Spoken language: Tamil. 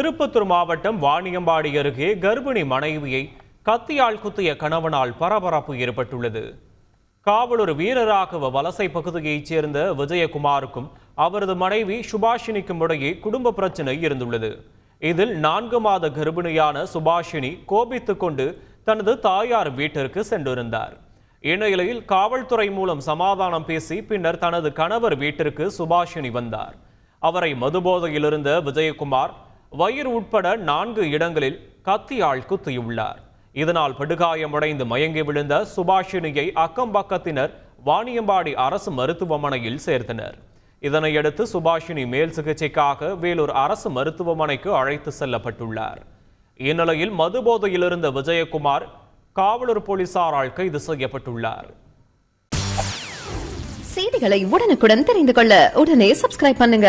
திருப்பத்தூர் மாவட்டம் வாணியம்பாடி அருகே கர்ப்பிணி மனைவியை கத்தியால் குத்திய கணவனால் பரபரப்பு ஏற்பட்டுள்ளது. காவலூர் வீரராகவ வலசை பகுதியைச் சேர்ந்த விஜயகுமாருக்கும் அவரது மனைவி சுபாஷினிக்கும் இடையே குடும்ப பிரச்சனை இருந்துள்ளது. இதில் நான்கு மாத கர்ப்பிணியான சுபாஷினி கோபித்துக் கொண்டு தனது தாயார் வீட்டிற்கு சென்றிருந்தார். இந்நிலையில் காவல்துறை மூலம் சமாதானம் பேசி பின்னர் தனது கணவர் வீட்டிற்கு சுபாஷினி வந்தார். அவரை மதுபோதையில் இருந்த விஜயகுமார் வயிறு உட்பட நான்கு இடங்களில் கத்தியால் குத்தியுள்ளார். இதனால் படுகாயமடைந்து மயங்கி விழுந்த சுபாஷினியை அக்கம்பக்கத்தினர் வாணியம்பாடி அரசு மருத்துவமனையில் சேர்த்தனர். இதனையடுத்து சுபாஷினி மேல் சிகிச்சைக்காக வேலூர் அரசு மருத்துவமனைக்கு அழைத்து செல்லப்பட்டுள்ளார். இந்நிலையில் மதுபோதையில் இருந்த விஜயகுமார் காவலூர் போலீசாரால் கைது செய்யப்பட்டுள்ளார். செய்திகளை உடனுக்குடன் தெரிந்து கொள்ள உடனே சப்ஸ்கிரைப் பண்ணுங்க.